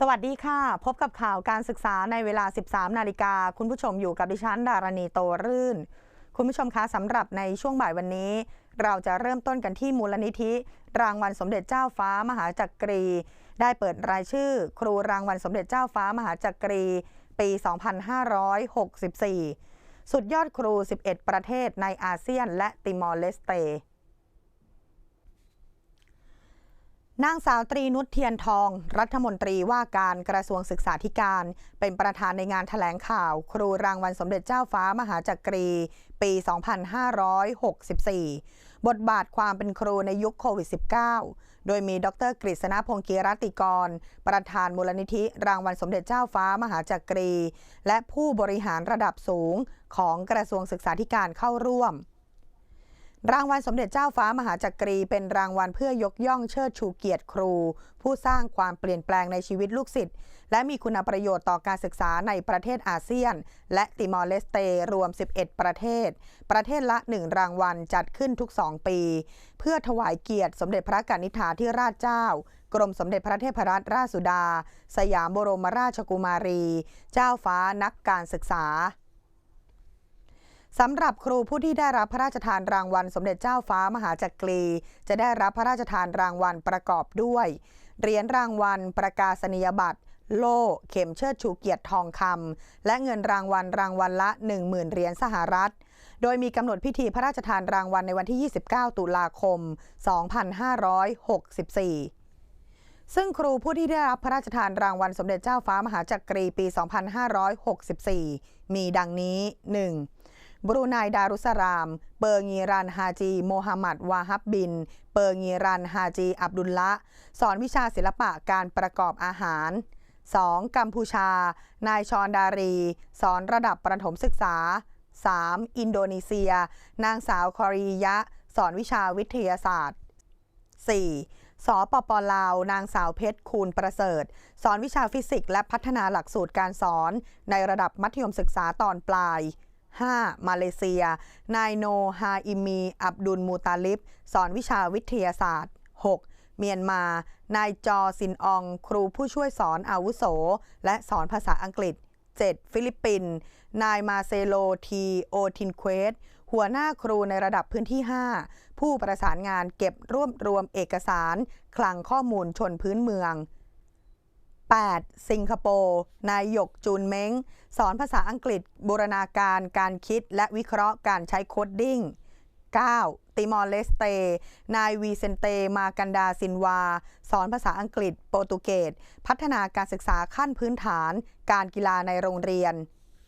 สวัสดีค่ะ พบกับข่าวการศึกษาในเวลา 13 นาฬิกา คุณผู้ชมอยู่กับดิฉันดารณีโตรื่น คุณผู้ชมคะสำหรับในช่วงบ่ายวันนี้ เราจะเริ่มต้นกันที่มูลนิธิ รางวัลสมเด็จเจ้าฟ้ามหาจักรี ได้เปิดรายชื่อ ครูรางวัลสมเด็จเจ้าฟ้ามหาจักรี ปี 2564 สุดยอดครู 11 ประเทศในอาเซียน และติมอร์เลสเต นางสาวตรีนุชเทียนทอง รัฐมนตรีว่าการกระทรวงศึกษาธิการ เป็นประธานในงานถแถลงข่าว ครูรางวัลสมเด็จเจ้าฟ้ามหาจักรี ปี 2564 บทบาทความเป็นครูในยุคโควิด -19 โดยมีดรกฤษณพงศ์กีรติกร ประธานมูลนิธิรางวัลสมเด็จเจ้าฟ้ามหาจักรี และผู้บริหารระดับสูงของกระทรวงศึกษาธิการเข้าร่วม รางวัลสมเด็จเจ้าฟ้ามหาจักรีเป็นรางวัลเพื่อยกย่องเชิดชูเกียรติครู ผู้สร้างความเปลี่ยนแปลงในชีวิตลูกศิษย์และมีคุณประโยชน์ต่อการศึกษาในประเทศอาเซียน และติมอร์เลสเตรวม 11 ประเทศ ประเทศละ 1 รางวัลจัดขึ้นทุก 2 ปี เพื่อถวายเกียรติสมเด็จพระกนิษฐาธิราชเจ้ากรมสมเด็จพระเทพรัตนราชสุดา สยามบรมราชกุมารี เจ้าฟ้านักการศึกษา สำหรับครูผู้ที่ได้รับพระราชทานรางวัล สมเด็จเจ้าฟ้ามหาจักรี จะได้รับพระราชทานรางวัลประกอบด้วย เหรียญรางวัล ประกาศนียบัตร โล่ เข็มเชิดชูเกียรติทองคำและเงินรางวัลรางวัลละ 10,000เหรียญสหรัฐ โดยมีกำหนดพิธีพระราชทานรางวัลในวันที่ 29 ตุลาคม 2564ซึ่งครูผู้ที่ได้รับพระราชทานรางวัลสมเด็จเจ้าฟ้ามหาจักรีปี 2564 มีดังนี้ 1. บรูไนดารุสราม เปอร์งีรันฮาจี โมฮัมหมัดวาฮับบิน เปอร์งีรันฮาจี อับดุลละสอนวิชาศิลปะการประกอบอาหาร 2. กัมพูชา นายชอนดารี สอนระดับประถมศึกษา 3. อินโดนีเซีย นางสาวคอรียะ สอนวิชาวิทยาศาสตร์ 4. สปปลาว นางสาวเพชรคูณประเสริฐ สอนวิชาฟิสิกส์และพัฒนาหลักสูตรการสอนในระดับมัธยมศึกษาตอนปลาย 5. มาเลเซีย นายโนฮาอิมี อับดุลมูตาลิบ สอนวิชาวิทยาศาสตร์ 6. เมียนมา นายจอซินออง ครูผู้ช่วยสอนอาวุโส และสอนภาษาอังกฤษ 7. ฟิลิปปินส์ นายมาเซโลทีโอทินเควส หัวหน้าครูในระดับพื้นที่ 5 ผู้ประสานงานเก็บรวบรวมเอกสาร คลังข้อมูลชนพื้นเมือง 8. สิงคโปร์นายหยกจูนเม้ง สอนภาษาอังกฤษ บูรณาการการคิดและวิเคราะห์การใช้โคดดิ้ง 9. ติมอร์เลสเต นายวีเซนเต มากันดาซินวา สอนภาษาอังกฤษ โปรตุเกส พัฒนาการศึกษาขั้นพื้นฐาน การกีฬาในโรงเรียน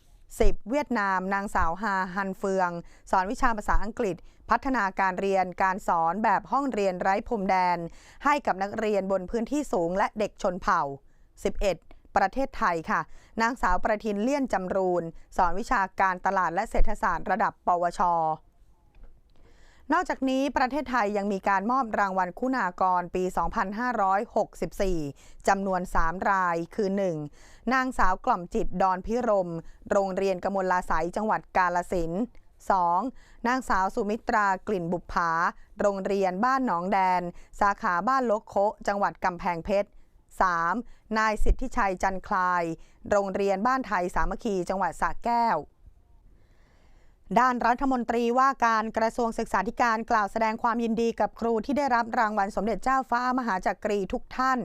10. เวียดนาม นางสาวฮาฮันเฟือง สอนวิชาภาษาอังกฤษ พัฒนาการเรียนการสอนแบบห้องเรียนไร้พรมแดน ให้กับนักเรียนบนพื้นที่สูงและเด็กชนเผ่า 11. ประเทศไทยค่ะ นางสาวประทินเลี่ยนจำรูน สอนวิชาการตลาดและเศรษฐศาสตร์ระดับ ปวช นอกจากนี้ประเทศไทยยังมีการมอบรางวัลคุณากรปี 2564 จำนวน 3 รายคือ 1. นางสาวกล่อมจิตดอนพิรม โรงเรียนกมลลาไสยจังหวัดกาลสิน 2. นางสาวสุมิตรากลิ่นบุปผาโรงเรียนบ้านหนองแดน สาขาบ้านลกโคจังหวัดกำแพงเพชร 3. นายสิทธิชัยจันคลาย โรงเรียนบ้านไทยสามัคคีจังหวัดสระแก้วด้านรัฐมนตรีว่าการกระทรวงศึกษาธิการกล่าวแสดงความยินดีกับครูที่ได้รับรางวัลสมเด็จเจ้าฟ้ามหาจักรีทุกท่าน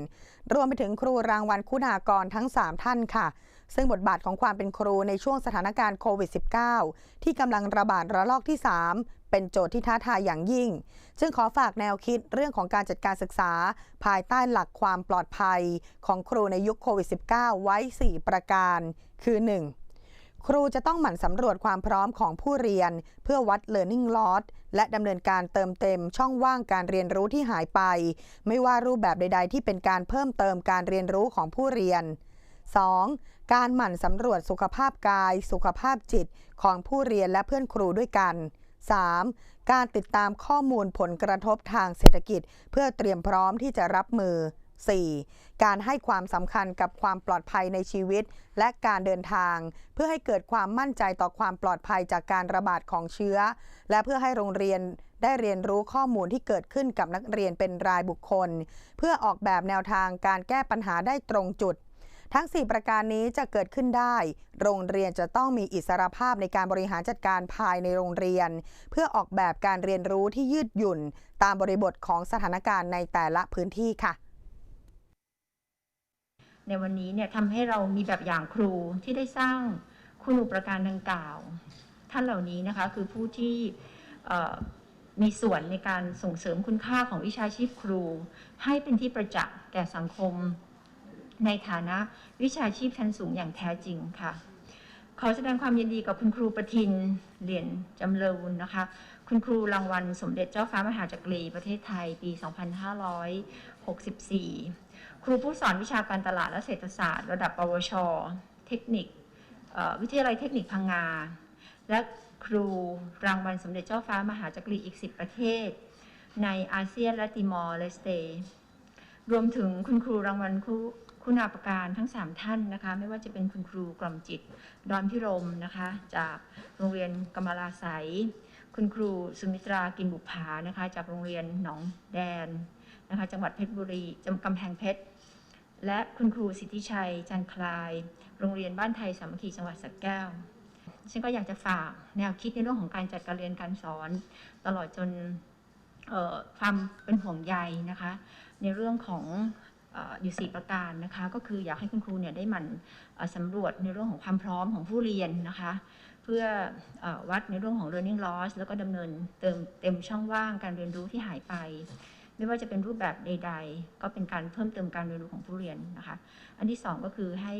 รวมไปถึงครูรางวัลคุณากรทั้ง 3 ท่านค่ะ ซึ่งบทบาทของความเป็นครูในช่วงสถานการณ์โควิด -19 ที่กำลังระบาดระลอกที่ 3 เป็นโจทย์ที่ท้าทายอย่างยิ่งจึงขอฝากแนวคิดเรื่องของการจัดการศึกษา ภายใต้หลักความปลอดภัยของครูในยุคโควิด -19 ไว้ 4 ประการ คือ 1. ครูจะต้องหมั่นสำรวจความพร้อมของผู้เรียน เพื่อวัด learning loss และดำเนินการเติมเต็มช่องว่างการเรียนรู้ที่หายไป ไม่ว่ารูปแบบใด ๆ ที่เป็นการเพิ่มเติมการเรียนรู้ของผู้เรียน 2. การหมั่นสำรวจสุขภาพกาย สุขภาพจิตของผู้เรียนและเพื่อนครูด้วยกัน 3. การติดตามข้อมูลผลกระทบทางเศรษฐกิจ เพื่อเตรียมพร้อมที่จะรับมือ 4. การให้ความสำคัญกับความปลอดภัยในชีวิต และการเดินทาง เพื่อให้เกิดความมั่นใจต่อความปลอดภัยจากการระบาดของเชื้อ และเพื่อให้โรงเรียนได้เรียนรู้ข้อมูลที่เกิดขึ้นกับนักเรียนเป็นรายบุคคล เพื่อออกแบบแนวทางการแก้ปัญหาได้ตรงจุด ทั้ง 4 ประการนี้จะเกิดขึ้นได้ โรงเรียนจะต้องมีอิสรภาพในการบริหารจัดการภายในโรงเรียน เพื่อออกแบบการเรียนรู้ที่ยืดหยุ่น ตามบริบทของสถานการณ์ในแต่ละพื้นที่ค่ะ ในวันนี้เนี่ยทำให้เรามีแบบอย่างครูที่ได้สร้างคุณูปการดังกล่าว ท่านเหล่านี้นะคะคือผู้ที่มีส่วนในการส่งเสริมคุณค่าของวิชาชีพครู ให้เป็นที่ประจักษ์แก่สังคม ในฐานะวิชาชีพชั้นสูงอย่างแท้จริงค่ะ ขอแสดงความยินดีกับคุณครูประทินเหรียญจำเริญนะคะ คุณครูรางวัลสมเด็จเจ้าฟ้ามหาจักรีประเทศไทยปี 2564 ครูผู้สอนวิชาการตลาดและเศรษฐศาสตร์ ระดับปวช เทคนิควิทยาลัยเทคนิคพังงา และครูรางวัลสมเด็จเจ้าฟ้ามหาจักรีอีก 10 ประเทศ ในอาเซียนและติมอร์เลสเตรวมถึงคุณครูรางวัลคู่ คุณาประการทั้ง 3 ท่านนะคะ ไม่ว่าจะเป็นคุณครูกล่อมจิต ดอนพิรมนะคะ จากโรงเรียนกมลาไสยคุณครูสุมิตรากินบุภานะคะ จากโรงเรียนหนองแดนนะคะ จังหวัดเพชรบุรีจังกำแพงเพชรและคุณครูสิทธิชัย จันคลาย โรงเรียนบ้านไทยสามัคคีจังหวัดสระแก้วฉันก็อยากจะฝากแนวคิดในเรื่องของการจัดการเรียนการสอน ตลอดจนความเป็นห่วงใยนะคะ ในเรื่องของ อยู่สี่ประการนะคะก็คืออยากให้คุณครูเนี่ยได้มั่นสำรวจในเรื่องของความพร้อมของผู้เรียนนะคะ เพื่ออวัดในเรื่องของ learning loss แล้วก็ดำเนินเติมเต็มช่องว่างการเรียนรู้ที่หายไป ไม่ว่าจะเป็นรูปแบบใด ๆ ก็เป็นการเพิ่มเติมการเรียนรู้ของผู้เรียนนะคะ อันที่สองก็คือให้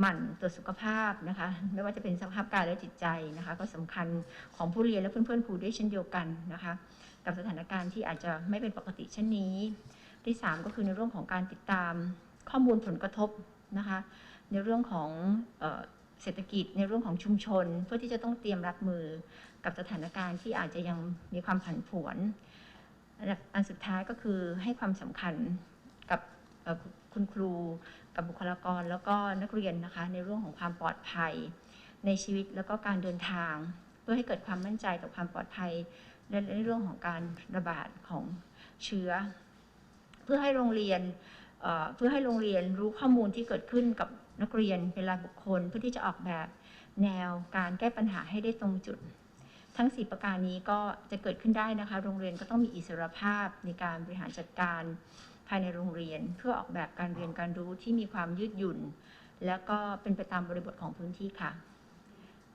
หมั่นตรวจสุขภาพนะคะไม่ว่าจะเป็นสภาพกายและจิตใจนะคะ ก็สำคัญของผู้เรียนและเพื่อนๆครูด้วยเช่นเดียวกันนะคะ กับสถานการณ์ที่อาจจะไม่เป็นปกติเช่นนี้ ที่สามก็คือในเรื่องของการติดตามข้อมูลผลกระทบนะคะในเรื่องของเออเศรษฐกิจในเรื่องของชุมชน เพื่อที่จะต้องเตรียมรับมือกับสถานการณ์ที่อาจจะยังมีความผันผวนอันสุดท้ายก็คือให้ความสำคัญกับคุณครู กับบุคลากรแล้วก็นักเรียนนะคะ ในเรื่องของความปลอดภัย ในชีวิตแล้วก็การเดินทาง เพื่อให้เกิดความมั่นใจกับความปลอดภัยและในเรื่องของการระบาดของเชื้อ พื่อให้โรงเรียนเพื่อให้โรงเรียนรู้ข้อมูลที่เกิดขึ้นกับนักเรียนเป็นรายบุคคล เพื่อที่จะออกแบบแนวการแก้ปัญหาให้ได้ตรงจุด ทั้ง 4 ประการนี้ก็จะเกิดขึ้นได้นะคะ โรงเรียนก็ต้องมีอิสรภาพในการบริหารจัดการภายในโรงเรียน เพื่อออกแบบการเรียนการรู้ที่มีความยืดหยุ่น แล้วก็เป็นไปตามบริบทของพื้นที่ค่ะ